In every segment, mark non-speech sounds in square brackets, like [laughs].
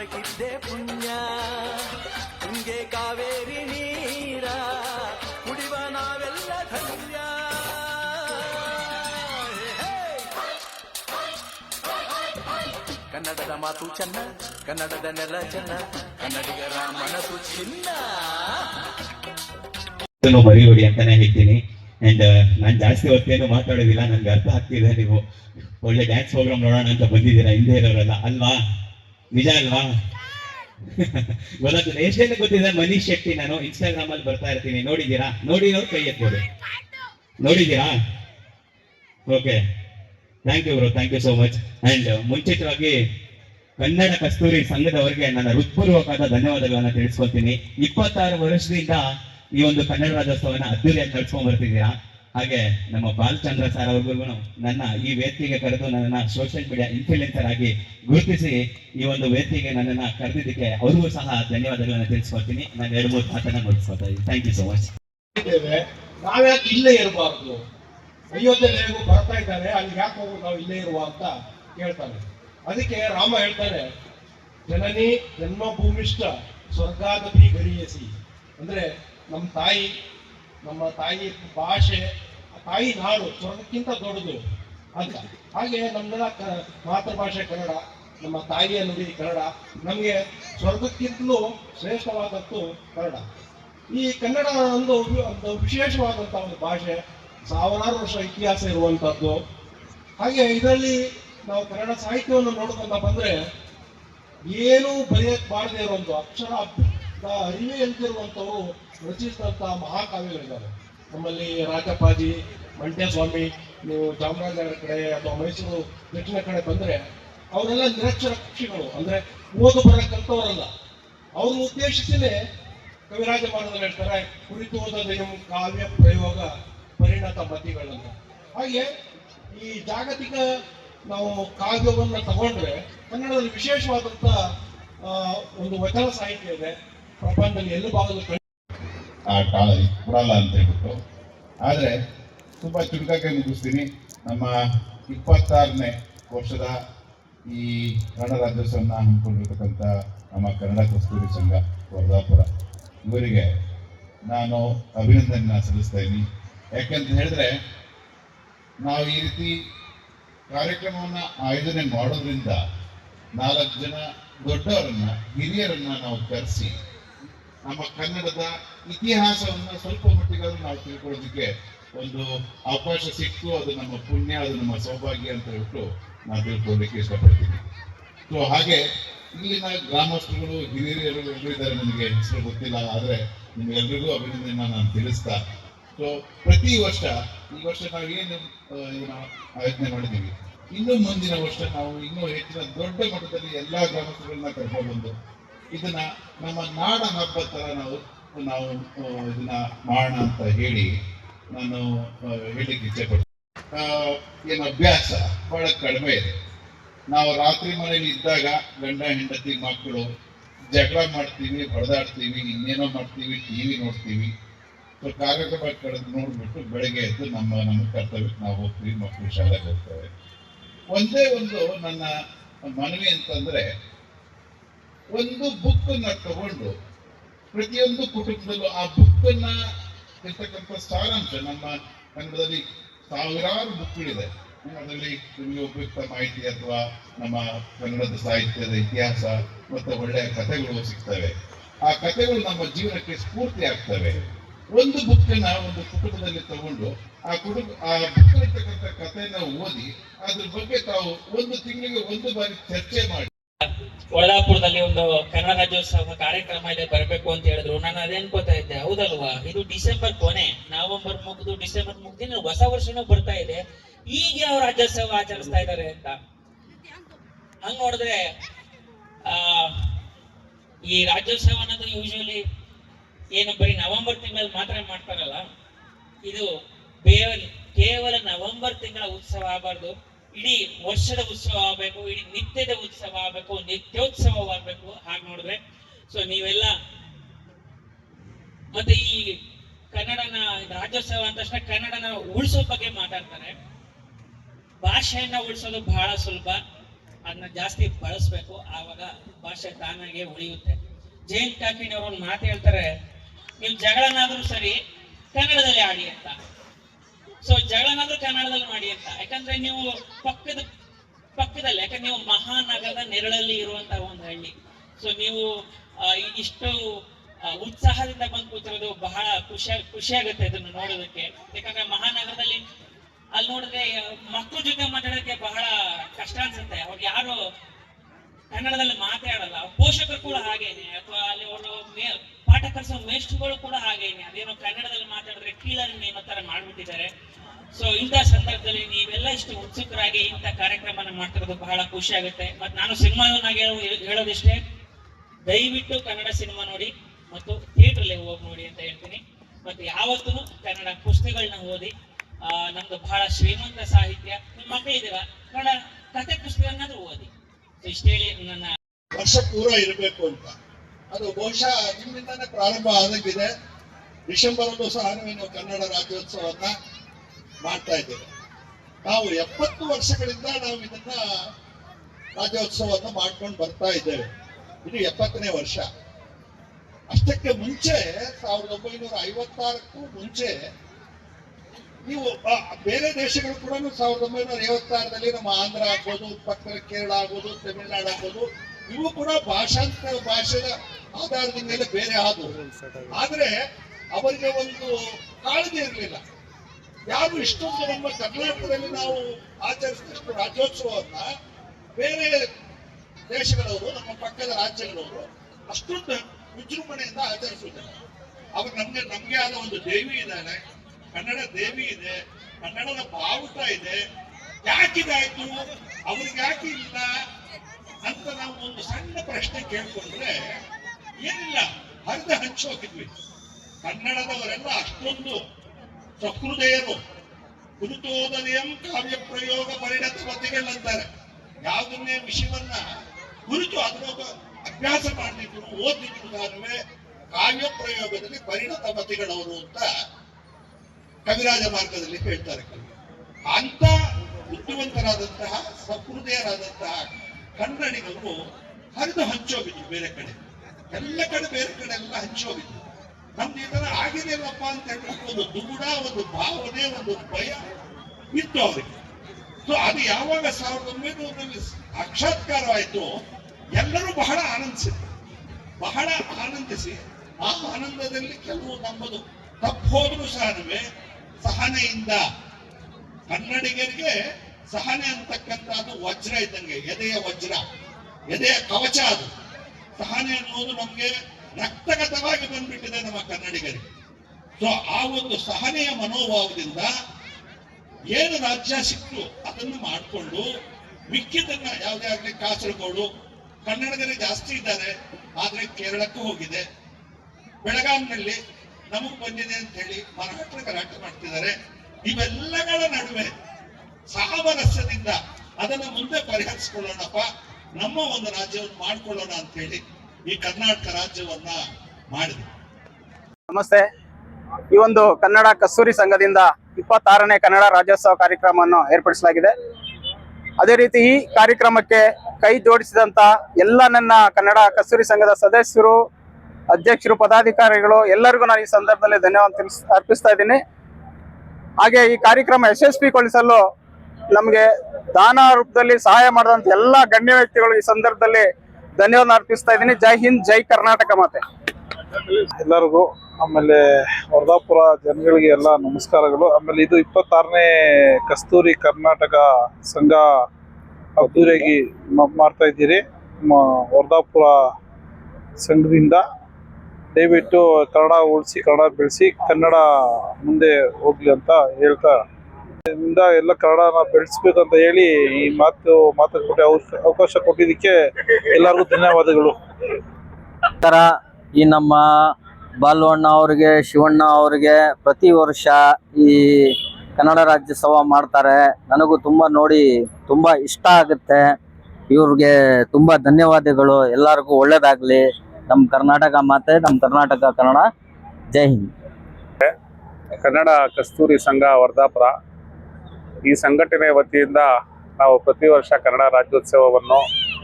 ದೊರಕಿದ್ದೆ ಪುಣ್ಯ. ತುಂಗೆ ಕಾವೇರಿ ನೀರ, ಕುಡಿವ ನಾವೆಲ್ಲ ಧನ್ಯ. ಕನ್ನಡದ ಮಾತು ಚೆನ್ನ, ಕನ್ನಡದ ನೆಲ ಚೆನ್ನ, ಕನ್ನಡಿಗರ ಮನಸ್ಸು ಚಿನ್ನ. ಮರಿಬೇಡಿ ಅಂತಾನೆ ಹೇಳ್ತೀನಿ. ಅಂಡ್ ನಾನು ಜಾಸ್ತಿ ಹೊತ್ತೇನು ಮಾತಾಡೋದಿಲ್ಲ ನನ್ಗೆ ಅರ್ಥ ಆಗ್ತಿದೆ ನೀವು. ಒಳ್ಳೆ ಡ್ಯಾನ್ಸ್ ಪ್ರೋಗ್ರಾಮ್ ನೋಡೋಣ ಅಂತ ಬಂದಿದ್ದೀರಾ, ಹಿಂದೆ ಇರೋರಲ್ಲ, ಅಲ್ವಾ? ನಿಜ ಅಲ್ವಾ [laughs] ಗೊತ್ತಾಗ್ತದೆ ಜನ ಗೊತ್ತಿದೆ ಮನೀಶ್ ಶೆಟ್ಟಿ ನಾನು ಇನ್ಸ್ಟಾಗ್ರಾಮ್ ಅಲ್ಲಿ ಬರ್ತಾ ಇರ್ತೀನಿ. ನೋಡಿದೀರಾ ನೋಡಿರೋರು ಕೈ ಎತ್ಬೋದು. ನೋಡಿದೀರಾ okay thank you bro thank you so much and ಮುಂಚಿತವಾಗಿ ಕನ್ನಡ ಕಸ್ತೂರಿ ಸಂಘದವರಿಗೆ ನನ್ನ ಹೃತ್ಪೂರ್ವಕವಾದ ಧನ್ಯವಾದಗಳನ್ನ ತಿಳಿಸ್ಕೊತೀನಿ ಇಪ್ಪತ್ತಾರು ವರ್ಷದಿಂದ ಈ ಒಂದು ಕನ್ನಡ ರಾಜ್ಯೋತ್ಸವನ ಅದ್ದೂರಿಯಾಗಿ ನಡ್ಸ್ಕೊಂಡ್ ಬರ್ತಿದ್ದೀರಾ? ಹಾಗೆ ನಮ್ಮ ಬಾಲಚಂದ್ರ ಸರ್ ಅವ್ರಿಗೂ ನನ್ನ ಈ ವೇದಿಕೆಗೆ ಕರೆದು ನನ್ನ ಸೋಷಿಯಲ್ ಮೀಡಿಯಾ ಇನ್ಫ್ಲುಯೆನ್ಸರ್ ಆಗಿ ಗುರುತಿಸಿ ಈ ಒಂದು ವೇದಿಕೆಗೆ ನನ್ನನ್ನ ಕರೆದಿದ್ದಕ್ಕೆ ಅವ್ರಿಗೂ ಸಹ ಧನ್ಯವಾದಗಳನ್ನು ತಿಳಿಸ್ಕೊಳ್ತೀನಿ ನಾನು ಎರಡು ಮೂರು ಮಾತನ್ನ ಮುಗಿಸ್ಕೊತಾ ಇದ್ದೀನಿ. ಥ್ಯಾಂಕ್ ಯು ಸೊ ಮಚ್ ನಾವ್ಯಾಕೆ ಇಲ್ಲೇ ಇರಬಾರ್ದು. ಅಯೋಧ್ಯೆಗೂ ಬರ್ತಾ ಇದ್ದಾರೆ. ಅಲ್ಲಿ ಯಾಕೆ ಹೋಗು ನಾವು ಇಲ್ಲೇ ಇರುವ ಅಂತ ಕೇಳ್ತಾರೆ. ಅದಕ್ಕೆ ರಾಮ ಹೇಳ್ತಾರೆ, ಜನನಿ, ಜನ್ಮಭೂಮಿಷ್ಠ, ಸ್ವರ್ಗಾದಪಿ ಗರಿಯಸಿ. ಅಂದ್ರೆ ನಮ್ಮ ತಾಯಿ ನಮ್ಮ ತಾಯಿ ಭಾಷೆ ತಾಯಿ ನಾಡು ಸ್ವರ್ಗಕ್ಕಿಂತ ದೊಡ್ಡದು. ಅಂತ. ಹಾಗೆ ನಮ್ಮೆಲ್ಲ ಕ ಮಾತೃಭಾಷೆ ಕನ್ನಡ, ನಮ್ಮ ತಾಯಿಯ ನುಡಿ ಕನ್ನಡ, ನಮಗೆ ಸ್ವರ್ಗಕ್ಕಿಂತಲೂ ಶ್ರೇಷ್ಠವಾದದ್ದು ಕನ್ನಡ. ಈ ಕನ್ನಡ ಒಂದು ಒಂದು ವಿಶೇಷವಾದಂಥ ಒಂದು ಭಾಷೆ. ಸಾವಿರಾರು ವರ್ಷ ಇತಿಹಾಸ ಇರುವಂಥದ್ದು. ಹಾಗೆ ಇದರಲ್ಲಿ ನಾವು ಕನ್ನಡ ಸಾಹಿತ್ಯವನ್ನು ನೋಡ್ಕೊಂತ ಬಂದ್ರೆ, ಏನು ಬರೆಯಕ್ ಬಾರದೇ ಇರುವಂಥ, ಅಕ್ಷರ ಅರಿವೆ ಇಲ್ದಿರುವಂಥವರು ರಚಿಸಿದಂಥ ಮಹಾಕಾವ್ಯಗಳಿದ್ದಾವೆ. ನಮ್ಮಲ್ಲಿ ರಾಜಪ್ಪಾಜಿ ಮಂಟ್ಯ ಸ್ವಾಮಿ ನೀವು ಚಾಮರಾಜನಗರ ಕಡೆ ಅಥವಾ ಮೈಸೂರು ದಕ್ಷಿಣ ಕಡೆ ಬಂದ್ರೆ ಅವರೆಲ್ಲ ನಿರಕ್ಷರ ಪಕ್ಷಿಗಳು. ಅಂದ್ರೆ ಓದು ಬರ ಕಲ್ತವರಲ್ಲ. ಅವ್ರನ್ನ ಉದ್ದೇಶಿಸಿನೇ ಕವಿರಾಜ ಮಾನದಲ್ಲಿ ಹೇಳ್ತಾರೆ ಕುರಿತು ಓದೋದೇನು ಕಾವ್ಯ ಪ್ರಯೋಗ ಪರಿಣತ ಮತಿಗಳನ್ನ ಹಾಗೆ ಈ ಜಾಗತಿಕ ನಾವು ಕಾವ್ಯವನ್ನ ತಗೊಂಡ್ರೆ ಕನ್ನಡದಲ್ಲಿ ವಿಶೇಷವಾದಂತ ಆ, ಒಂದು ವಚನ ಸಾಹಿತ್ಯ ಇದೆ. ಪ್ರಪಂಚದಲ್ಲಿ ಎಲ್ಲ ಭಾಗದಲ್ಲೂ ಕಂಡು ಕಾಳ ಕೊಡಲ್ಲ ಅಂತ ಹೇಳ್ಬಿಟ್ಟು. ಆದರೆ ತುಂಬ ಚುರುಕಾಗಿ ಮುಗಿಸ್ತೀನಿ. ನಮ್ಮ ಇಪ್ಪತ್ತಾರನೇ ವರ್ಷದ ಈ ಕನ್ನಡ ರಾಜ್ಯೋತ್ಸವನ ಹಮ್ಮಿಕೊಂಡಿರ್ತಕ್ಕಂಥ ನಮ್ಮ ಕನ್ನಡ ಕಸ್ತೂರಿ ಸಂಘ ವರ್ಧಾಪುರ ಇವರಿಗೆ ನಾನು ಅಭಿನಂದನೆ ಸಲ್ಲಿಸ್ತಾ ಇದ್ದೀನಿ. ಯಾಕೆಂತ ಹೇಳಿದ್ರೆ, ನಾವು ಈ ರೀತಿ ಕಾರ್ಯಕ್ರಮವನ್ನು ಆಯೋಜನೆ ಮಾಡೋದ್ರಿಂದ ನಾಲ್ಕು ಜನ ದೊಡ್ಡವರನ್ನು, ಹಿರಿಯರನ್ನ ನಾವು ಕರೆಸಿ ನಮ್ಮ ಕನ್ನಡದ ಇತಿಹಾಸವನ್ನು ಸ್ವಲ್ಪ ಮಟ್ಟಿಗಾದ್ರೂ ನಾವು ತಿಳ್ಕೊಳ್ಳೋದಕ್ಕೆ ಒಂದು ಅವಕಾಶ ಸಿಕ್ತು, ಅದು ನಮ್ಮ ಪುಣ್ಯ, ಅದು ನಮ್ಮ ಸೌಭಾಗ್ಯ ಅಂತ ಹೇಳ್ಬಿಟ್ಟು ನಾನು ತಿಳ್ಕೊಳ್ಳಿಕ್ಕೆ ಇಷ್ಟಪಡ್ತೀನಿ. ಸೊ ಹಾಗೆ ಇಲ್ಲಿನ ಗ್ರಾಮಸ್ಥರುಗಳು, ಹಿರಿಯರು ಇದ್ದಾರೆ ನನಗೆ ಹೆಸರು ಗೊತ್ತಿಲ್ಲ, ಆದರೆ ನಿಮ್ಗೆಲ್ರಿಗೂ ಅಭಿನಂದನೆ ನಾನು ತಿಳಿಸ್ತಾ. ಸೊ ಪ್ರತಿ ವರ್ಷ, ಈ ವರ್ಷ ನಾವು ಏನು ಆಯೋಜನೆ ಮಾಡಿದ್ದೀವಿ? ಇನ್ನು ಮುಂದಿನ ವರ್ಷ ನಾವು ಇನ್ನೂ ಹೆಚ್ಚಿನ ದೊಡ್ಡ ಮಟ್ಟದಲ್ಲಿ ಎಲ್ಲಾ ಗ್ರಾಮಸ್ಥರುಗಳನ್ನ ಕರ್ಕೊಂಡು ಬಂದು ಇದನ್ನ ನಮ್ಮ ನಾಡ ಹಬ್ಬ ತರ ನಾವು ನಾವು ಇದನ್ನ ಮಾಡೋಣ ಅಂತ ಹೇಳಿ ನಾನು ಹೇಳಿಕ್ಕೆ ಇಚ್ಛೆ ಪಡ್ತೀನಿ ಏನು ಅಭ್ಯಾಸ? ಬಹಳ ಕಡಿಮೆ ಇದೆ. ನಾವು ರಾತ್ರಿ ಮನೇಲಿ ಇದ್ದಾಗ ಗಂಡ, ಹೆಂಡತಿ, ಮಕ್ಕಳು ಜಗಳ ಮಾಡ್ತೀವಿ, ಹೊಡೆದಾಡ್ತೀವಿ, ಇನ್ನೇನೋ ಮಾಡ್ತೀವಿ ಟಿವಿ ನೋಡ್ತೀವಿ. ಸೊ ಕಾರ್ಯಕ್ರಮ ಕಳೆದು ನೋಡ್ಬಿಟ್ಟು ಬೆಳಗ್ಗೆ ಎದ್ದು ನಮ್ಮ ನಮ್ಮ ಕರ್ತವ್ಯಕ್ಕೆ ನಾವು ಹೋಗ್ತೀವಿ ಮಕ್ಕಳು ಶಾಲೆಗೆ ಹೋಗ್ತೇವೆ. ಒಂದೇ ಒಂದು ನನ್ನ ಮನವಿ ಅಂತಂದ್ರೆ ಒಂದು ಬುಕ್ ಅನ್ನ ತಗೊಂಡು ಪ್ರತಿಯೊಂದು ಕುಟುಂಬದಲ್ಲೂ ಆ ಬುಕ್ ಅನ್ನ ಇರ್ತಕ್ಕಂಥ ಸಾರಾಂಶ, ನಮ್ಮ ಕನ್ನಡದಲ್ಲಿ ಸಾವಿರಾರು ಬುಕ್ಗಳಿದೆ. ಅದರಲ್ಲಿ ನಿಮಗೆ ಉಪಯುಕ್ತ ಮಾಹಿತಿ ಅಥವಾ ನಮ್ಮ ಕನ್ನಡದ ಸಾಹಿತ್ಯದ ಇತಿಹಾಸ ಮತ್ತು ಒಳ್ಳೆಯ ಕಥೆಗಳು ಸಿಗ್ತವೆ. ಆ ಕಥೆಗಳು ನಮ್ಮ ಜೀವನಕ್ಕೆ ಸ್ಫೂರ್ತಿ ಆಗ್ತವೆ. ಒಂದು ಬುಕ್ಕನ್ನ ಒಂದು ಕುಟುಂಬದಲ್ಲಿ ತಗೊಂಡು ಆ ಕುಟುಂಬ, ಆ ಬುಕ್ ಇರ್ತಕ್ಕಂಥ ಓದಿ ಅದ್ರ ಬಗ್ಗೆ ತಾವು ಒಂದು ತಿಂಗಳಿಗೆ ಒಂದು ಬಾರಿ ಚರ್ಚೆ ಮಾಡಿ ವರದಾಪುರದಲ್ಲಿ ಒಂದು ಕನ್ನಡ ರಾಜ್ಯೋತ್ಸವ ಕಾರ್ಯಕ್ರಮ ಇದೆ, ಬರಬೇಕು ಅಂತ ಹೇಳಿದ್ರು. ನಾನು ಅದೇ ಅನ್ಕೋತಾ ಇದ್ದೆ, ಹೌದಲ್ವಾ? ಇದು ಡಿಸೆಂಬರ್ ಕೊನೆ, ನವೆಂಬರ್ ಮುಗಿದು ಡಿಸೆಂಬರ್ ಮುಗ್ದಿನ ಹೊಸ ವರ್ಷನೂ ಬರ್ತಾ ಇದೆ. ಈಗ ಯಾವ ರಾಜ್ಯೋತ್ಸವ ಆಚರಿಸ್ತಾ ಇದ್ದಾರೆ ಅಂತ? ಹಂಗ್ ನೋಡಿದ್ರೆ, ಆ, ಈ ರಾಜ್ಯೋತ್ಸವ ಅನ್ನೋದು ಯೂಶಲಿ ಏನು ಬರೀ ನವೆಂಬರ್ ತಿಂಗಳಲ್ಲಿ ಮಾತ್ರ ಮಾಡ್ತಾರಲ್ಲ? ಇದು ಕೇವಲ ನವೆಂಬರ್ ತಿಂಗಳ ಉತ್ಸವ ಆಗಬಾರ್ದು. ಇಡೀ ವರ್ಷದ ಉತ್ಸವ ಆಗಬೇಕು, ಇಡೀ ನಿತ್ಯದ ಉತ್ಸವ ಆಗಬೇಕು, ನಿತ್ಯೋತ್ಸವವಾಗಬೇಕು, ಹಾಗೆ ನೋಡಿದ್ರೆ. ಸೊ ನೀವೆಲ್ಲ ಮತ್ತೆ ಈ ಕನ್ನಡನ, ರಾಜ್ಯೋತ್ಸವ ಅಂದ ತಕ್ಷಣ ಕನ್ನಡನ ಉಳಿಸೋ ಬಗ್ಗೆ ಮಾತಾಡ್ತಾರೆ. ಭಾಷೆಯನ್ನ ಉಳಿಸೋದು ಬಹಳ ಸುಲಭ. ಅದನ್ನ ಜಾಸ್ತಿ ಬಳಸ್ಬೇಕು. ಆವಾಗ ಭಾಷೆ ತಾನಾಗೆ ಉಳಿಯುತ್ತೆ. ಜಯಂತ್ ಕಾಕಿನವರು ಮಾತು ಹೇಳ್ತಾರೆ, ನೀವು ಜಗಳನಾದ್ರೂ ಸರಿ ಕನ್ನಡದಲ್ಲಿ ಆಡಿ ಅಂತ. ಸೊ ಜಗಳನಾದ್ರೂ ಕನ್ನಡದಲ್ಲಿ ಮಾಡಿ ಅಂತ. ಯಾಕಂದ್ರೆ ನೀವು ಪಕ್ಕದ ಪಕ್ಕದಲ್ಲಿ, ಯಾಕಂದ್ರೆ ನೀವು ಮಹಾನಗರದ ನೆರಳಲ್ಲಿ ಇರುವಂತ ಒಂದು ಹಳ್ಳಿ. ಸೊ ನೀವು ಇಷ್ಟು ಉತ್ಸಾಹದಿಂದ ಬಂದು ಕೂತಿರೋದು ಬಹಳ ಖುಷಿ ಖುಷಿ ಆಗುತ್ತೆ ಇದನ್ನು ನೋಡೋದಕ್ಕೆ. ಯಾಕಂದ್ರೆ ಮಹಾನಗರದಲ್ಲಿ ಅಲ್ಲಿ ನೋಡಿದ್ರೆ ಮಕ್ಕಳ ಜೊತೆ ಮಾತಾಡೋಕೆ ಬಹಳ ಕಷ್ಟ ಅನ್ಸುತ್ತೆ. ಅವ್ರು ಯಾರು ಕನ್ನಡದಲ್ಲಿ ಮಾತಾಡಲ್ಲ ಪೋಷಕರು ಕೂಡ ಹಾಗೇನೆ. ಅಥವಾ ಅಲ್ಲಿ ಅವರು ಪಾಠ ಕಲಿಸೋ ಮೇಷ್ಟ್ರುಗಳು ಕೂಡ ಹಾಗೇನೆ. ಅದೇನೋ ಕನ್ನಡದಲ್ಲಿ ಮಾತಾಡಿದ್ರೆ ಕೀಳರಿಮೆ ಅನ್ನೋ ತರ ಮಾಡ್ಬಿಟ್ಟಿದ್ದಾರೆ. ಸೊ ಇಂಥ ಸಂದರ್ಭದಲ್ಲಿ ನೀವೆಲ್ಲ ಇಷ್ಟು ಉತ್ಸುಕರಾಗಿ ಇಂಥ ಕಾರ್ಯಕ್ರಮನ ಮಾಡ್ತಿರೋದು ಬಹಳ ಖುಷಿ ಆಗುತ್ತೆ. ಮತ್ತೆ ನಾನು ಸಿನಿಮಾವನ್ನಾಗಿ ಹೇಳೋದಿಷ್ಟೇ. ದಯವಿಟ್ಟು ಕನ್ನಡ ಸಿನಿಮಾ ನೋಡಿ ಮತ್ತು ಥಿಯೇಟ್ರಲ್ಲಿ ಹೋಗಿ ನೋಡಿ ಅಂತ ಹೇಳ್ತೀನಿ. ಮತ್ತೆ ಯಾವತ್ತೂ ಕನ್ನಡ ಪುಸ್ತಕಗಳನ್ನ ಓದಿ ನಮ್ದು ಬಹಳ ಶ್ರೀಮಂತ ಸಾಹಿತ್ಯ. ನಿಮ್ಮ ಮಕ್ಕಳಿದ್ದೀರ ಕನ್ನಡ ಕಥೆ ಪುಸ್ತಕನಾದ್ರೂ ಓದಿ. ಇಷ್ಟ ಹೇಳಿ ನನ್ನ ವರ್ಷ ಪೂರ್ವ ಇರಬೇಕು ಅಂತ. ಅದು ಬಹುಶಃ ನಿಮ್ಮಿಂದಾನೇ ಪ್ರಾರಂಭ ಆದಂಗಿದೆ. ಡಿಸೆಂಬರ್ ಒಂದು ಸಹ ಕನ್ನಡ ರಾಜ್ಯೋತ್ಸವನ್ನ ಮಾಡ್ತಾ ಇದ್ದೇವೆ. ನಾವು ಎಪ್ಪತ್ತು ವರ್ಷಗಳಿಂದ ನಾವು ಇದನ್ನ ರಾಜ್ಯೋತ್ಸವವನ್ನು ಮಾಡ್ಕೊಂಡು ಬರ್ತಾ ಇದ್ದೇವೆ. ಇದು ಎಪ್ಪತ್ತನೇ ವರ್ಷ. ಅಷ್ಟಕ್ಕೆ ಮುಂಚೆ ಸಾವಿರದ ಒಂಬೈನೂರ ಐವತ್ತಾರಕ್ಕೂ ಮುಂಚೆ ನೀವು ಬೇರೆ ದೇಶಗಳು ಕೂಡ ಸಾವಿರದ ಒಂಬೈನೂರ ಐವತ್ತಾರದಲ್ಲಿ ನಮ್ಮ ಆಂಧ್ರ ಆಗ್ಬೋದು ಪಕ್ಕದ ಕೇರಳ ಆಗ್ಬೋದು ತಮಿಳುನಾಡು ಆಗ್ಬೋದು ಇವು ಕೂಡ ಭಾಷಾಂತರ ಭಾಷೆಯ ಆಧಾರದ ಮೇಲೆ ಬೇರೆ ಆದವು. ಆದ್ರೆ ಅವರಿಗೆ ಒಂದು ಕಾಳಜಿ ಇರಲಿಲ್ಲ. ಯಾರು ಇಷ್ಟೊಂದು ನಮ್ಮ ಕರ್ನಾಟಕದಲ್ಲಿ ನಾವು ಆಚರಿಸಿದಷ್ಟು ರಾಜ್ಯೋತ್ಸವವನ್ನ ಬೇರೆ ದೇಶಗಳವರು, ನಮ್ಮ ಪಕ್ಕದ ರಾಜ್ಯಗಳವರು ಅಷ್ಟೊಂದು ವಿಜೃಂಭಣೆಯಿಂದ ಆಚರಿಸುವುದಿಲ್ಲ ಅವ್ರು ನಮ್ಗೆ ನಮ್ಗೆ ಆದ ಒಂದು ದೇವಿ ಇದ್ದಾರೆ ಕನ್ನಡ ದೇವಿ ಇದೆ, ಕನ್ನಡದ ಬಾವುಟ ಇದೆ. ಯಾಕಿದಾಯ್ತು? ಅವ್ರಿಗೆ ಯಾಕೆ ಇಲ್ಲ? ಅಂತ ನಾವು ಒಂದು ಸಣ್ಣ ಪ್ರಶ್ನೆ ಕೇಳ್ಕೊಂಡ್ರೆ, ಏನಿಲ್ಲ, ಹರಿದ ಹಂಚೋಗಿದ್ವಿ ಕನ್ನಡದವರೆಲ್ಲ ಅಷ್ಟೊಂದು ಸಹೃದಯರು ಕುರುತೋದನೆಯಂ ಕಾವ್ಯ ಪ್ರಯೋಗ ಪರಿಣತ ಮತಿಗಳಂತಾರೆ ಯಾವುದನ್ನೇ ವಿಷಯವನ್ನ ಗುರುತು ಅದರ ಅಭ್ಯಾಸ ಮಾಡಲಿದ್ರು ಓದಿದ್ರು ಕಾವ್ಯ ಪ್ರಯೋಗದಲ್ಲಿ ಪರಿಣತ ಮತಿಗಳವರು ಅಂತ ಕವಿರಾಜ ಮಾರ್ಗದಲ್ಲಿ ಹೇಳ್ತಾರೆ ಕವಿ. ಅಂತ ಬುದ್ಧಿವಂತರಾದಂತಹ ಸಹೃದಯರಾದಂತಹ ಕನ್ನಡಿಗರು ಹರಿದು ಹಂಚೋಗಿದ್ರು ಬೇರೆ ಕಡೆ. ಎಲ್ಲ ಕಡೆ ಬೇರೆ ಕಡೆ ಎಲ್ಲ ಹಂಚೋಗಿದ್ರು. ತರ ಅಂತ ಹೇಳಿದ್ರೆ ಒಂದು ದುಗುಡ ಒಂದು ಭಾವನೆ, ಒಂದು ಭಯ ಇತ್ತು ಅವರಿಗೆ. ಸೊ ಅದು ಯಾವಾಗ ಸಾವಿರದ ಒಂಬೈನೂರಲ್ಲಿ ಸಾಕ್ಷಾತ್ಕಾರವಾಯಿತು ಎಲ್ಲರೂ ಬಹಳ ಆನಂದಿಸಿದ್ರು. ಬಹಳ ಆನಂದಿಸಿ, ಆ ಆನಂದದಲ್ಲಿ ಕೆಲವು ನಮ್ಮದು ತಪ್ಪು ಹೋದ್ರು ಸಹನವೇ ಸಹನೆಯಿಂದ ಕನ್ನಡಿಗರಿಗೆ ಸಹನೆ ಅಂತಕ್ಕಂಥದ್ದು ವಜ್ರ ಇದ್ದಂಗೆ, ಎದೆಯ ವಜ್ರ, ಎದೆಯ ಕವಚ ಅದು. ಸಹನೆ ಅನ್ನೋದು ನಮ್ಗೆ ರಕ್ತಗತವಾಗಿ ಬಂದ್ಬಿಟ್ಟಿದೆ ನಮ್ಮ ಕನ್ನಡಿಗರಿಗೆ. ಸೊ ಆ ಒಂದು ಸಹನೆಯ ಮನೋಭಾವದಿಂದ ಏನು ರಾಜ್ಯ ಸಿಕ್ತು ಅದನ್ನು ಮಾಡಿಕೊಂಡು ಮಿಕ್ಕಿದನ್ನ ಯಾವುದೇ ಆಗಲಿ ಕಾಸರಗೋಡು ಕನ್ನಡದಲ್ಲಿ ಜಾಸ್ತಿ ಇದ್ದಾರೆ, ಆದ್ರೆ ಕೇರಳಕ್ಕೂ ಹೋಗಿದೆ. ಬೆಳಗಾಂನಲ್ಲಿ ನಮಗ್ ಬಂದಿದೆ ಅಂತ ಹೇಳಿ ಮರಾಠರು ಗಲಾಟೆ ಮಾಡ್ತಿದ್ದಾರೆ. ಇವೆಲ್ಲಗಳ ನಡುವೆ ಸಾಮರಸ್ಯದಿಂದ ಅದನ್ನ ಮುಂದೆ ಪರಿಹರಿಸಿಕೊಳ್ಳೋಣಪ್ಪ, ನಮ್ಮ ಒಂದು ರಾಜ್ಯವನ್ನು ಮಾಡ್ಕೊಳ್ಳೋಣ ಅಂತ ಹೇಳಿ ಈ ಕರ್ನಾಟಕ ರಾಜ್ಯವನ್ನ ಮಾಡಿದೆ. ನಮಸ್ತೆ. ಈ ಒಂದು ಕನ್ನಡ ಕಸ್ತೂರಿ ಸಂಘದಿಂದ ಇಪ್ಪತ್ತಾರನೇ ಕನ್ನಡ ರಾಜ್ಯೋತ್ಸವ ಕಾರ್ಯಕ್ರಮವನ್ನು ಏರ್ಪಡಿಸಲಾಗಿದೆ. ಅದೇ ರೀತಿ ಈ ಕಾರ್ಯಕ್ರಮಕ್ಕೆ ಕೈ ಜೋಡಿಸಿದಂತ ಎಲ್ಲ ನನ್ನ ಕನ್ನಡ ಕಸ್ತೂರಿ ಸಂಘದ ಸದಸ್ಯರು, ಅಧ್ಯಕ್ಷರು, ಪದಾಧಿಕಾರಿಗಳು ಎಲ್ಲರಿಗೂ ನಾನು ಈ ಸಂದರ್ಭದಲ್ಲಿ ಧನ್ಯವಾದ ತಿಳಿಸ್, ಅರ್ಪಿಸ್ತಾ ಇದ್ದೀನಿ. ಹಾಗೆ ಈ ಕಾರ್ಯಕ್ರಮ ಯಶಸ್ವಿಗೊಳಿಸಲು ನಮಗೆ ದಾನ ರೂಪದಲ್ಲಿ ಸಹಾಯ ಮಾಡಿದಂತ ಎಲ್ಲ ಗಣ್ಯ ವ್ಯಕ್ತಿಗಳು ಈ ಸಂದರ್ಭದಲ್ಲಿ ಧನ್ಯವಾದ ಅರ್ಪಿಸ್ತಾ ಇದ್ದೀನಿ. ಜೈ ಹಿಂದ್, ಜೈ ಕರ್ನಾಟಕ ಮಾತೆ. ಎಲ್ಲರಿಗೂ ಆಮೇಲೆ ವರ್ಧಾಪುರ ಜನಗಳಿಗೆ ಎಲ್ಲ ನಮಸ್ಕಾರಗಳು. ಆಮೇಲೆ ಇದು ಇಪ್ಪತ್ತಾರನೇ ಕಸ್ತೂರಿ ಕರ್ನಾಟಕ ಸಂಘ ಅದ್ದೂರಿಯಾಗಿ ಮಾಡ್ತಾ ಇದ್ದೀರಿ. ನಮ್ಮ ವರ್ಧಾಪುರ ಸಂಘದಿಂದ ದಯವಿಟ್ಟು ಕನ್ನಡ ಉಳಿಸಿ, ಕನ್ನಡ ಬೆಳೆಸಿ, ಕನ್ನಡ ಮುಂದೆ ಹೋಗ್ಲಿ ಅಂತ ಹೇಳ್ತಾ ಇಂದ ಎಲ್ಲ ಕನ್ನಡನ ಅಂತ ಹೇಳಿ ಈ ಮಾತು ಮಾತು ಕೊಟ್ಟು ಅವಕಾಶ ಕೊಟ್ಟಿದ್ದಕ್ಕೆ ಎಲ್ಲರಿಗೂ ಧನ್ಯವಾದಗಳು. ಥರ ಈ ನಮ್ಮ ಬಾಲವಣ್ಣ ಅವ್ರಿಗೆ, ಶಿವಣ್ಣ ಅವ್ರಿಗೆ ಪ್ರತಿ ವರ್ಷ ಈ ಕನ್ನಡ ರಾಜ್ಯೋತ್ಸವ ಮಾಡ್ತಾರೆ. ನನಗೂ ತುಂಬ ನೋಡಿ ತುಂಬ ಇಷ್ಟ ಆಗುತ್ತೆ. ಇವ್ರಿಗೆ ತುಂಬ ಧನ್ಯವಾದಗಳು. ಎಲ್ಲರಿಗೂ ಒಳ್ಳೇದಾಗಲಿ. ನಮ್ಮ ಕರ್ನಾಟಕ ಮಾತೆ ನಮ್ಮ ಕರ್ನಾಟಕ ಕನ್ನಡ. ಜೈ ಹಿಂದ್. ಕನ್ನಡ ಕಸ್ತೂರಿ ಸಂಘ ವರ್ಧಾಪುರ ಈ ಸಂಘಟನೆ ವತಿಯಿಂದ ನಾವು ಪ್ರತಿ ವರ್ಷ ಕನ್ನಡ ರಾಜ್ಯೋತ್ಸವವನ್ನು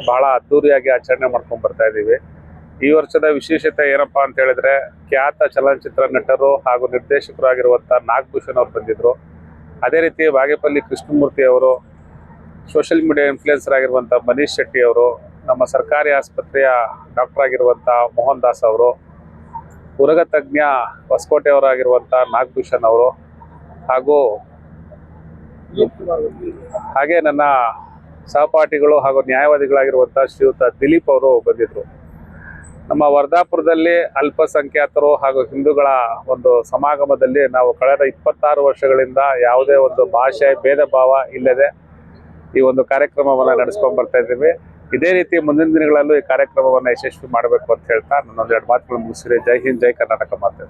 ಬಹಳ ಅದ್ದೂರಿಯಾಗಿ ಆಚರಣೆ ಮಾಡ್ಕೊಂಡು ಬರ್ತಾ ಇದ್ದೀವಿ. ಈ ವರ್ಷದ ವಿಶೇಷತೆ ಏನಪ್ಪಾ ಅಂತ ಹೇಳಿದ್ರೆ, ಖ್ಯಾತ ಚಲನಚಿತ್ರ ನಟರು ಹಾಗೂ ನಿರ್ದೇಶಕರು ಆಗಿರುವಂಥ ನಾಗಭೂಷಣ್ ಅವರು ಬಂದಿದ್ರು. ಅದೇ ರೀತಿ ಬಾಗೇಪಲ್ಲಿ ಕೃಷ್ಣಮೂರ್ತಿ ಅವರು, ಸೋಷಿಯಲ್ ಮೀಡಿಯಾ ಇನ್ಫ್ಲುಯೆನ್ಸರ್ ಆಗಿರುವಂಥ ಮನೀಶ್ ಶೆಟ್ಟಿ ಅವರು, ನಮ್ಮ ಸರ್ಕಾರಿ ಆಸ್ಪತ್ರೆಯ ಡಾಕ್ಟರ್ ಆಗಿರುವಂಥ ಮೋಹನ್ ದಾಸ್ ಅವರು, ಉರಗ ತಜ್ಞ ಹೊಸಕೋಟೆಯವರಾಗಿರುವಂಥ ನಾಗಭೂಷಣ್ ಅವರು, ಹಾಗೂ ಹಾಗೆ ನನ್ನ ಸಹಪಾಠಿಗಳು ಹಾಗೂ ನ್ಯಾಯವಾದಿಗಳಾಗಿರುವಂಥ ಶ್ರೀಯುತ ದಿಲೀಪ್ ಅವರು ಬಂದಿದ್ರು. ನಮ್ಮ ವರ್ಧಾಪುರದಲ್ಲಿ ಅಲ್ಪಸಂಖ್ಯಾತರು ಹಾಗೂ ಹಿಂದೂಗಳ ಒಂದು ಸಮಾಗಮದಲ್ಲಿ ನಾವು ಕಳೆದ ಇಪ್ಪತ್ತಾರು ವರ್ಷಗಳಿಂದ ಯಾವುದೇ ಒಂದು ಭಾಷೆ ಭೇದ ಭಾವ ಇಲ್ಲದೆ ಈ ಒಂದು ಕಾರ್ಯಕ್ರಮವನ್ನು ನಡೆಸ್ಕೊಂಡು ಬರ್ತಾ ಇದ್ದೀವಿ. ಇದೇ ರೀತಿ ಮುಂದಿನ ದಿನಗಳಲ್ಲೂ ಈ ಕಾರ್ಯಕ್ರಮವನ್ನು ಯಶಸ್ವಿ ಮಾಡಬೇಕು ಅಂತ ಹೇಳ್ತಾ ನನ್ನೊಂದೆರಡು ಮಾತುಗಳು ಮುಗಿಸಿದೆ ಜೈ ಹಿಂದ್, ಜೈ ಕರ್ನಾಟಕ ಮಾತೆ.